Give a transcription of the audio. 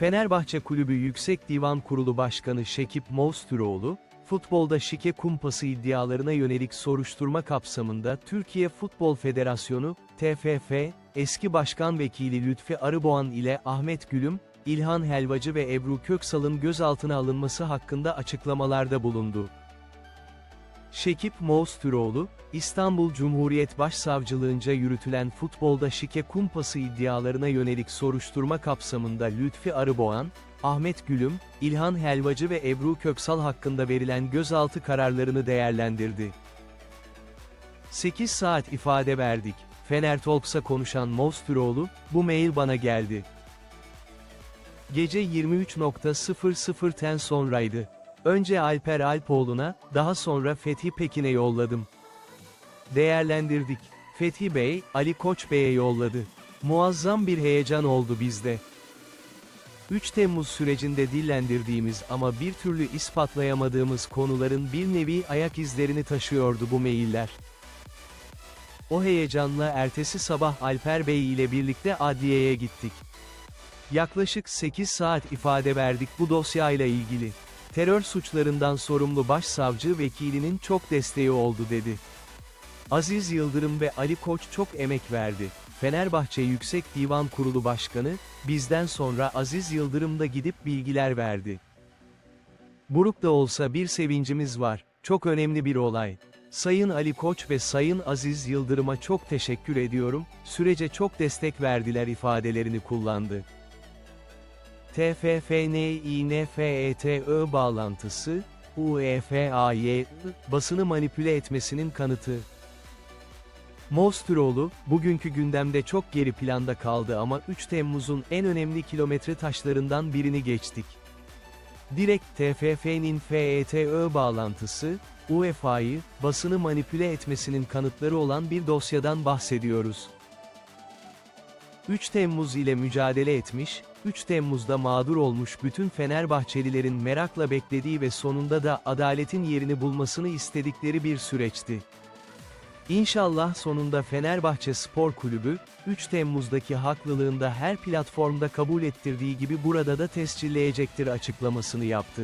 Fenerbahçe Kulübü Yüksek Divan Kurulu Başkanı Şekip Mostüroğlu, futbolda şike kumpası iddialarına yönelik soruşturma kapsamında Türkiye Futbol Federasyonu, TFF, eski başkan vekili Lütfi Arıboğan ile Ahmet Gülüm, İlhan Helvacı ve Ebru Köksal'ın gözaltına alınması hakkında açıklamalarda bulundu. Şekip Mostüroğlu, İstanbul Cumhuriyet Başsavcılığınca yürütülen futbolda şike kumpası iddialarına yönelik soruşturma kapsamında Lütfi Arıboğan, Ahmet Gülüm, İlhan Helvacı ve Ebru Köksal hakkında verilen gözaltı kararlarını değerlendirdi. 8 saat ifade verdik. Fener Talks'a konuşan Mostüroğlu, bu mail bana geldi. Gece 23.00'ten sonraydı. Önce Alper Alpoğlu'na, daha sonra Fethi Pekin'e yolladım. Değerlendirdik. Fethi Bey, Ali Koç Bey'e yolladı. Muazzam bir heyecan oldu bizde. 3 Temmuz sürecinde dillendirdiğimiz ama bir türlü ispatlayamadığımız konuların bir nevi ayak izlerini taşıyordu bu mailler. O heyecanla ertesi sabah Alper Bey ile birlikte adliyeye gittik. Yaklaşık 8 saat ifade verdik bu dosyayla ilgili. Terör suçlarından sorumlu başsavcı vekilinin çok desteği oldu dedi. Aziz Yıldırım ve Ali Koç çok emek verdi. Fenerbahçe Yüksek Divan Kurulu Başkanı, bizden sonra Aziz Yıldırım da gidip bilgiler verdi. Buruk da olsa bir sevincimiz var, çok önemli bir olay. Sayın Ali Koç ve Sayın Aziz Yıldırım'a çok teşekkür ediyorum, sürece çok destek verdiler ifadelerini kullandı. TFFNİNFETÖ bağlantısı, UEFA'yı, basını manipüle etmesinin kanıtı. Mostüroğlu, bugünkü gündemde çok geri planda kaldı ama 3 Temmuz'un en önemli kilometre taşlarından birini geçtik. Direkt TFF'nin FETÖ bağlantısı, UEFA'yı, basını manipüle etmesinin kanıtları olan bir dosyadan bahsediyoruz. 3 Temmuz ile mücadele etmiş, 3 Temmuz'da mağdur olmuş bütün Fenerbahçelilerin merakla beklediği ve sonunda da adaletin yerini bulmasını istedikleri bir süreçti. İnşallah sonunda Fenerbahçe Spor Kulübü, 3 Temmuz'daki haklılığında her platformda kabul ettirdiği gibi burada da tescilleyecektir açıklamasını yaptı.